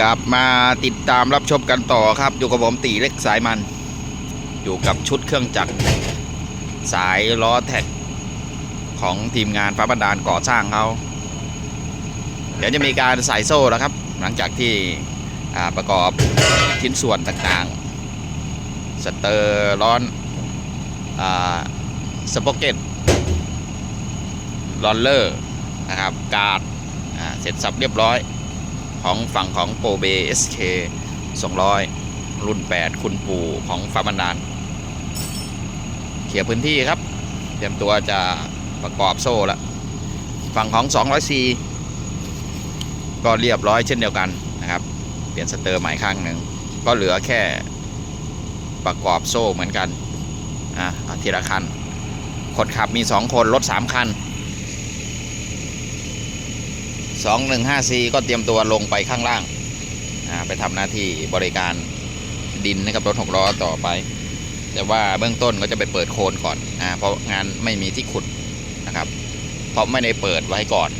กลับมาติดตามรับชมกันต่อครับ อยู่กับผมตีเล็กสายมัน อยู่กับชุดเครื่องจักร สายล้อแท็กของทีมงานฟ้าบันดาลก่อสร้างเขาเดี๋ยวจะมีการใส่โซ่แล้วครับ หลังจากที่ประกอบชิ้นส่วนต่างๆ สเตอร์ร้อนสป็อกเก็ตลอนเลอร์นะครับ การ์ดเสร็จสับเรียบร้อย ของฝั่งของโปเบ SK 200รุ่น 8 คุณปู่ของฟาร์มันดานเคลียพื้นที่ครับ เตรียมตัวจะประกอบโซ่ล้วฝั่งของ 200C ก็เรียบร้อยเช่นเดียวกันนะครับ เปลี่ยนสเตอร์ใหม่ข้างหนึ่ง ก็เหลือแค่ประกอบโซ่เหมือนกัน อะเอาทีละคัน คนขับมี 2 คน รถ 3 คัน 215C ก็เตรียมตัวลงไปข้างล่างไปทำหน้าที่บริการดินให้กับรถหกล้อต่อไป แต่ว่าเบื้องต้นก็จะไปเปิดโคนก่อนอเพราะงานไม่มีที่ขุดนะครับ เพราะไม่ได้เปิดไว้ก่อน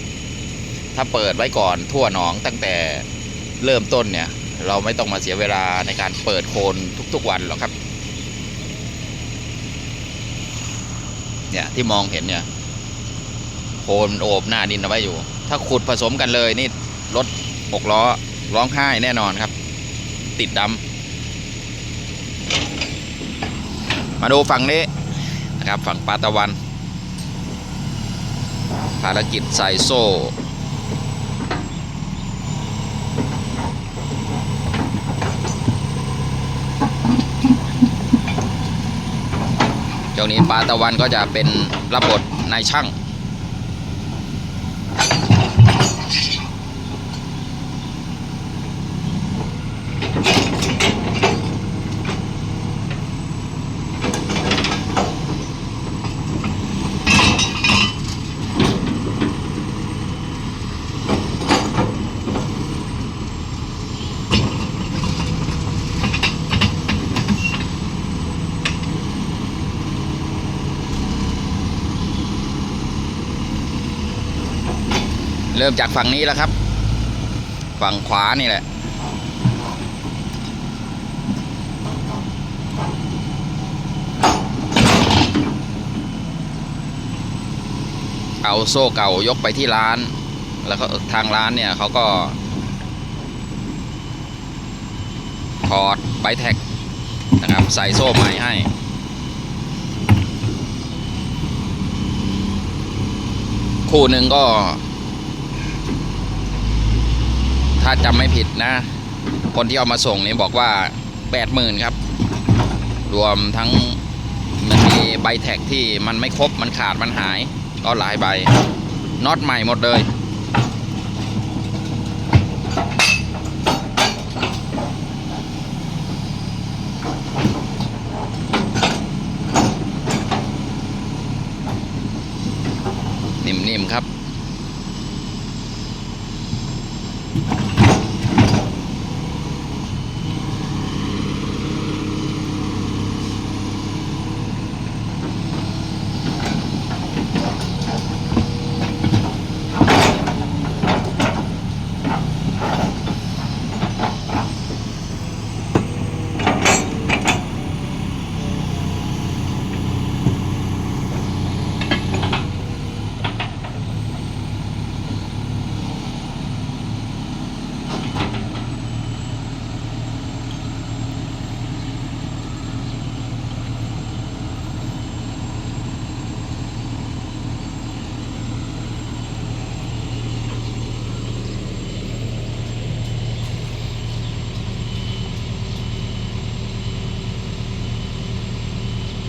ถ้าเปิดไว้ก่อนทั่วหนองตั้งแต่เริ่มต้นเนี่ย เราไม่ต้องมาเสียเวลาในการเปิดโคนทุกๆวันหรอกครับ เนี่ยที่มองเห็นเนี่ย นโอบหน้าดินเอาไว้อยู่ ถ้าขุดผสมกันเลยนี่รถหกล้อร้องไห้แน่นอนครับ ติดดำมาดูฝั่งนี้นะครับฝั่งปาตะวัน ภารกิจใส่โซ่ช่วงนี้ปาตะวันก็จะเป็นรับบทนายช่าง Thank you. เริ่มจากฝั่งนี้แล้วครับ ฝั่งขวานี่แหละเอาโซ่เก่ายกไปที่ร้าน แล้วก็ทางร้านเนี่ยเขาก็ถอดใบแท็กนะครับใส่โซ่ใหม่ให้ คู่หนึ่งก็ ถ้าจำไม่ผิดนะ คนที่เอามาส่งนี่บอกว่าแปดหมื่นครับ รวมทั้งมันมีใบแท็กที่มันไม่ครบมันขาดมันหาย ก็หลายใบน็อตใหม่หมดเลย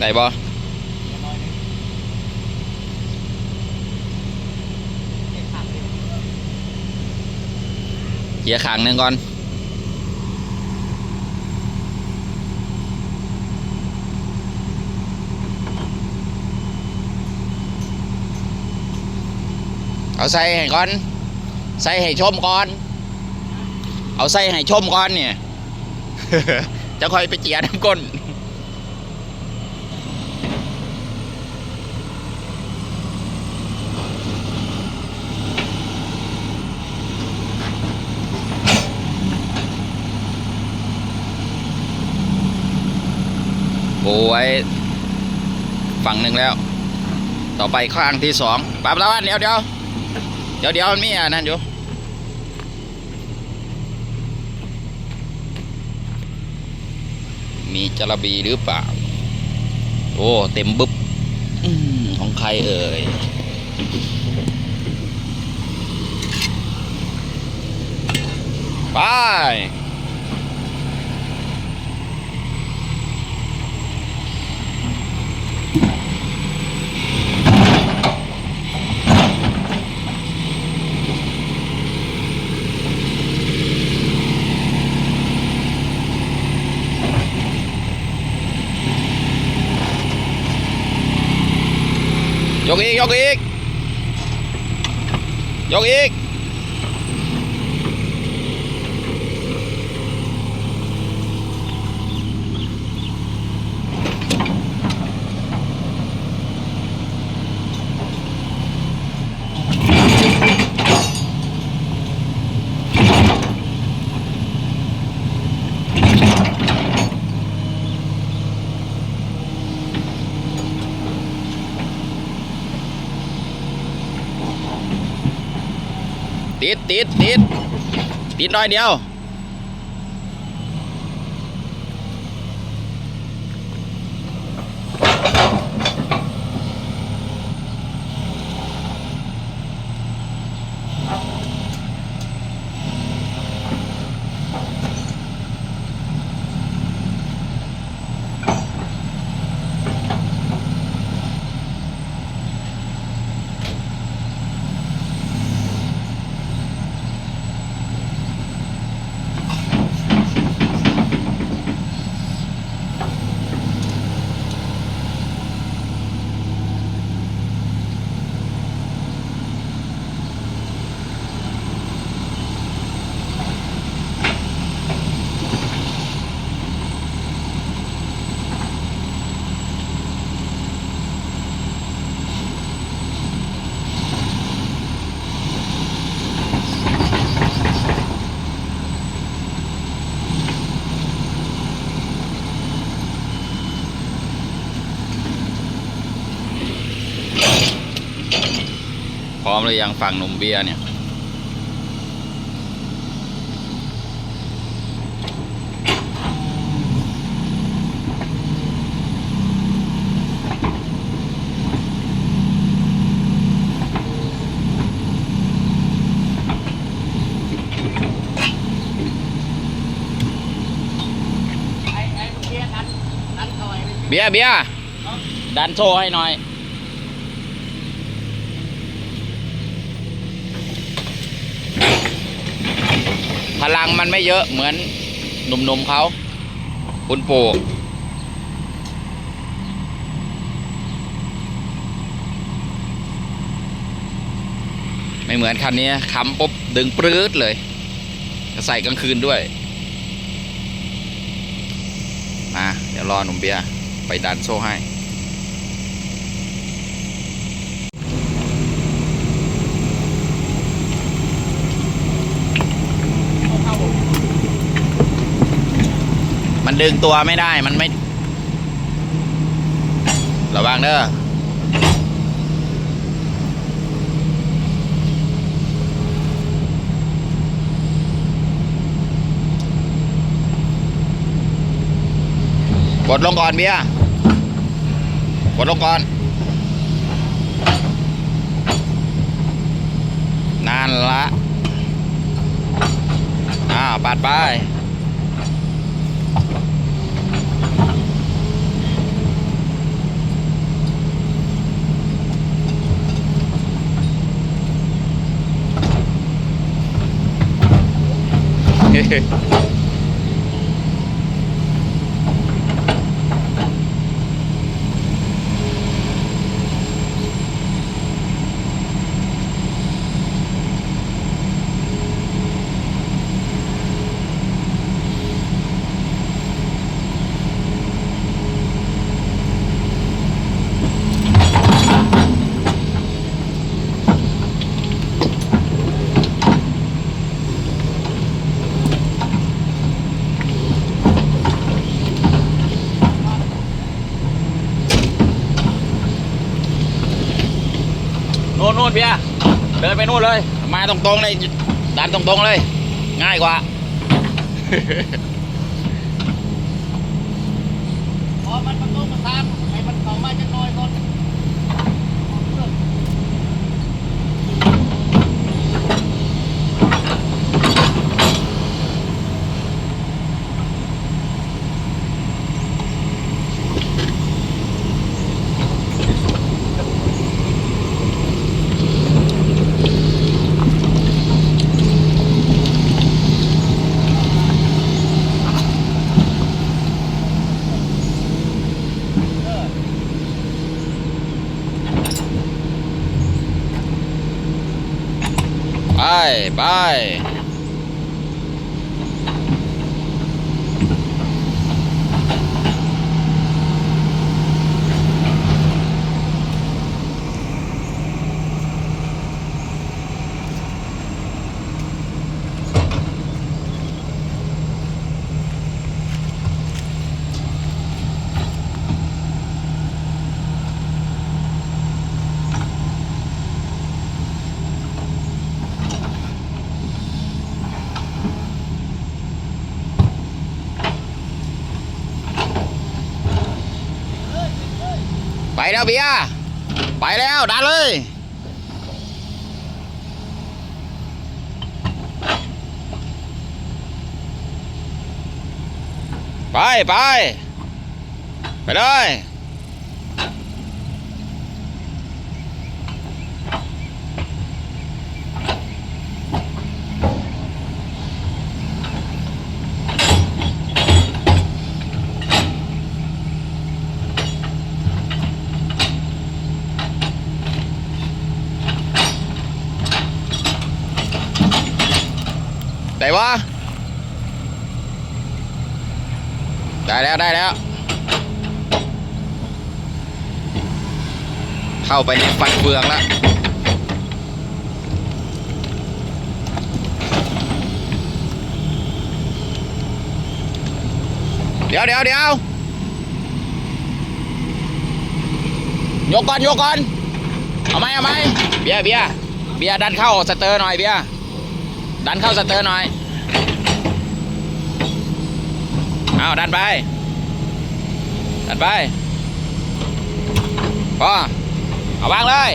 ได้บ่เกียร์ขางหนึ่งก่อนเอาใส่ให้ก่อน ใส่ให้ชมก่อน เอาใส่ให้ชมก่อนเนี่ย จะคอยไปเจียน้ำก้น โบไว้ ฝั่งหนึ่งแล้ว ต่อไปข้างที่สองปาบละวันเดี๋ยวเดี๋ยวเดี๋ยวเดี๋ยวมันมีอะนั่นอยู่มีจระบีหรือเปล่า โอ้ เต็มบึ๊บอของใครเอ่ย ไป อีกยกอีกยกอีก ติดติดติดติดหน่อยเดียว ยังฝั่งหนุ่มเบียร์เนี่ยไอ้ไอ้เมื่อกี้นัดนัดหน่อยเบียร์เบียร์ดันโซ่ให้หน่อย พลังมันไม่เยอะเหมือนหนุ่มๆเขาคุณปู่ไม่เหมือนคันนี้คำปุ๊บดึงปรื๊ดเลยใส่กลางคืนด้วยมาเดี๋ยวรอหนุ่มเบียร์ไปดันโซ่ให้ เข้าผม มันดึงตัวไม่ได้มันไม่ ระวังเด้อกดลงก่อนเบียกดลงก่อนนั่นละ อ้าว ปัดไป Okay. นเบียร์เดินไปนู่นเลย มาตรงๆเลยดันตรงๆเลย ง่ายกว่า พอมันประตูมันตามให้มันเข้ามาจะน้อยก่อน ไป ไปไป แล้วเบียไปแล้วดันเลยไปไปไปเลย ได้วะได้ แล้วได้แล้ว เข้าไปในฟันเฟืองแล้วเดี๋ยวเดี๋ยวเดี๋ยวยกก่อนยกก่อน เอาไหมเอาไหมเบียเบียเบียดันเข้าสเตอร์หน่อยเบียดันเข้าสเตอร์หน่อย เอาดันไป ดันไปพอเอาวางเลย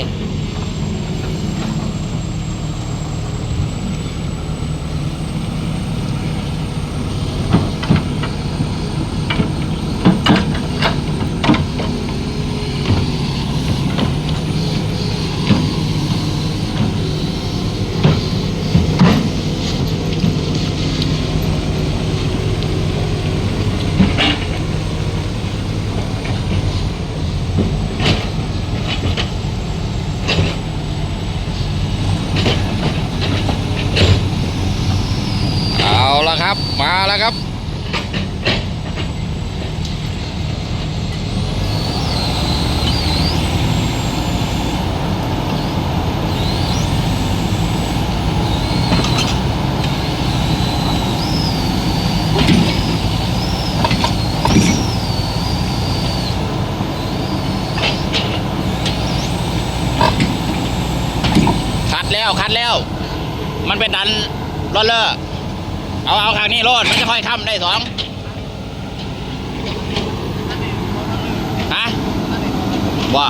เอา ละครับ มาแล้วครับ คัดแล้วคัดแล้ว มันเป็นดันรอเลอร์ เอาเอาข้างนี้โลดมันจะค่อยค้ำได้สองฮะว่า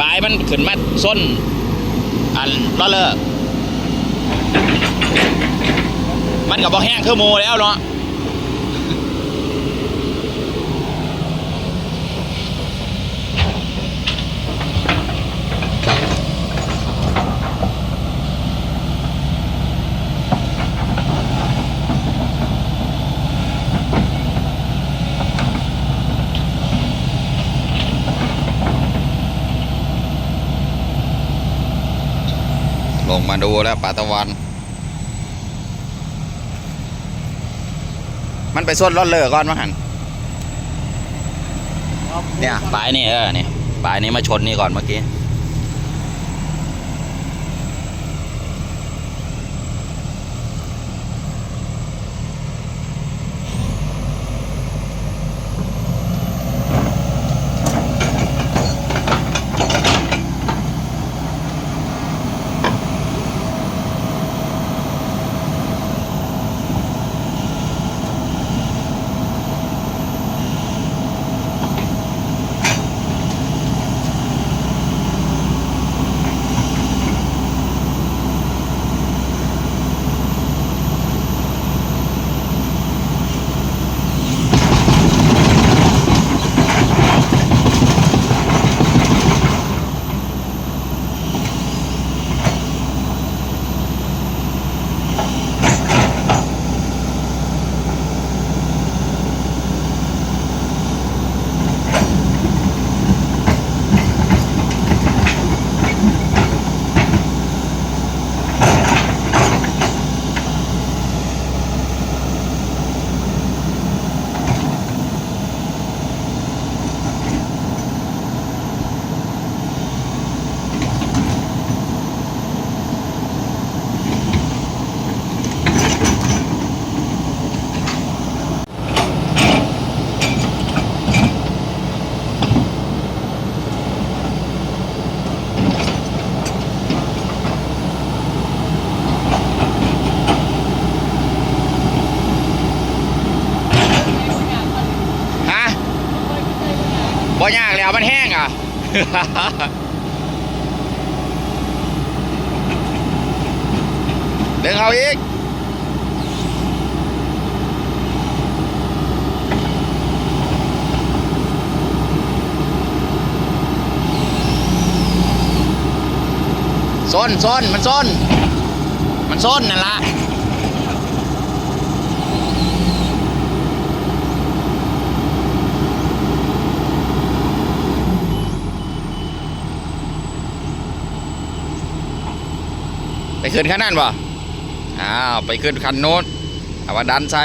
ปลายมันขึ้นมาส้น อันล้อเลอร์มันกับบ่แห้งคืองมูแล้วเนาะ มาดูแล้วป่าตะวัน มันไปส้นรถเลอก่อนมั้งหันเนี่ยปลายนี่เออเนี่ยปลายนี้มาชนนี่ก่อนเมื่อกี้ เเอามันแห้งอะ ดึงเอาอีกส้นส้นมันส้นมันส้นนั่นละไป ขึ้นคันนั้นบ่อ้าวไปขึ้นคันโน้นเอาว่าดันใส่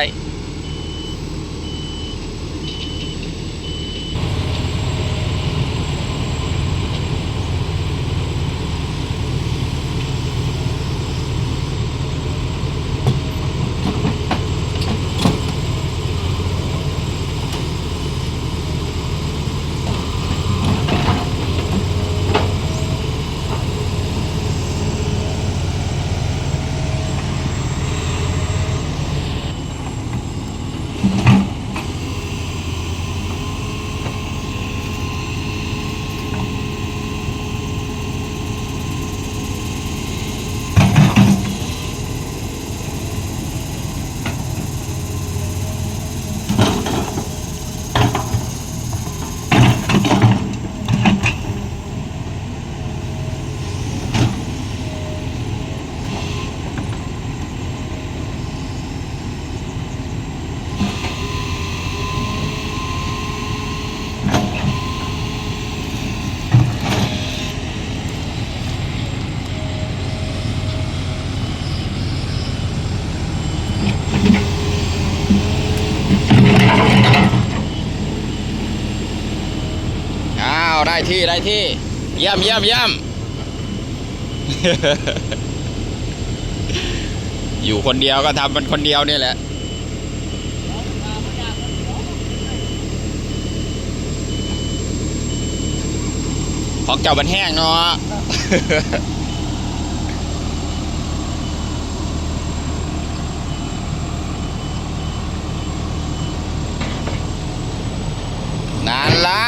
อ้าว ได้ ที่ได้ที่เยี่ยมเยี่ยมเยี่ยมอยู่คนเดียวก็ทำมันคนเดียวนี่แหละของเจ้ามันแห้งเนาะนานละ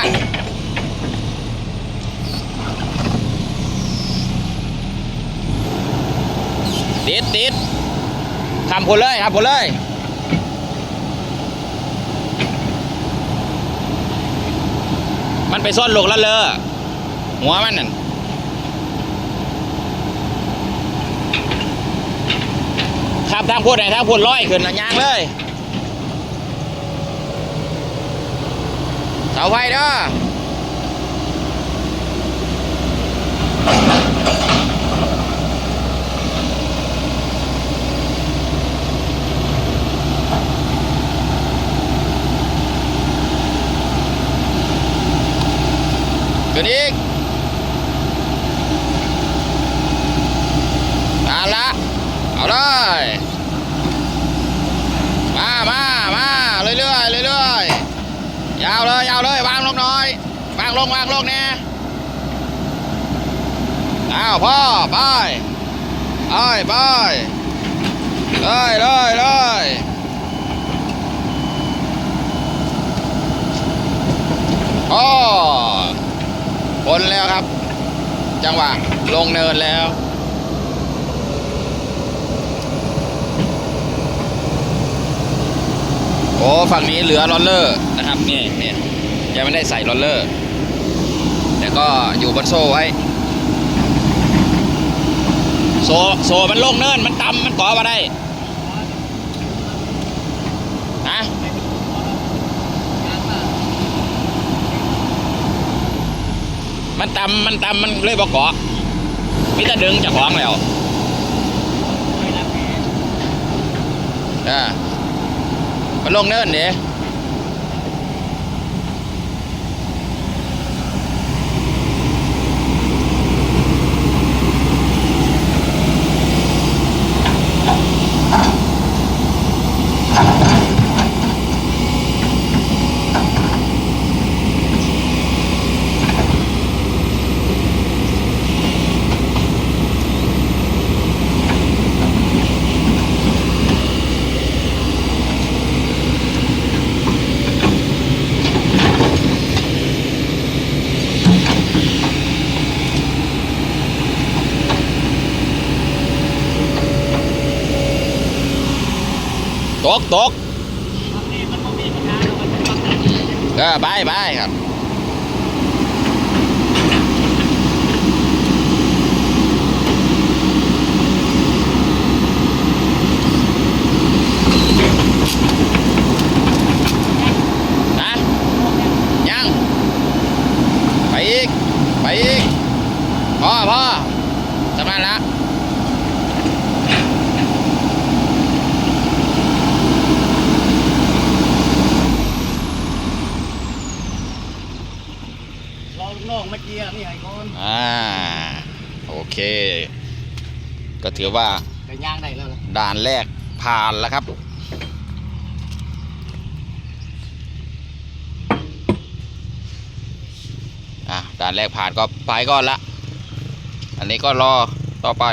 ติดติดทำผลเลยทำผลเลยมันไปซ่อนหลกแล้วเลอหัวมันนั่นขับทางพูดไหนทางพูดร้อยขึ้นนะยางเลยเสาไฟเด้อ ขึ้นอีกมาละ เอาเลย มามามาเรื่อยๆเรื่อยๆยาวเลยยาวเลยวางลงหน่อยวางลงวางลงเนี่ยอ้าวพ่อไปไปไปเลยเลยเลยโอ้ พ้นแล้วครับ จังหวะลงเนินแล้ว โอ้ฝั่งนี้เหลือรอลเลอร์นะครับนี่นี่ยังไม่ได้ใส่รอลเลอร์ แต่ก็อยู่บนโซ่ไว้ โซ่โซ่มันลงเนินมันต่ำมันก่อมาได้ มันต่ำมันต่ำมันเลยบอกเกาะมิจะดึงจากของแล้วอ่ามันลงเนินเด้ ตก แรกผ่านแล้วครับอ่ด่านแรกผ่านก็ไปก่อนละ อันนี้ก็รอต่อไป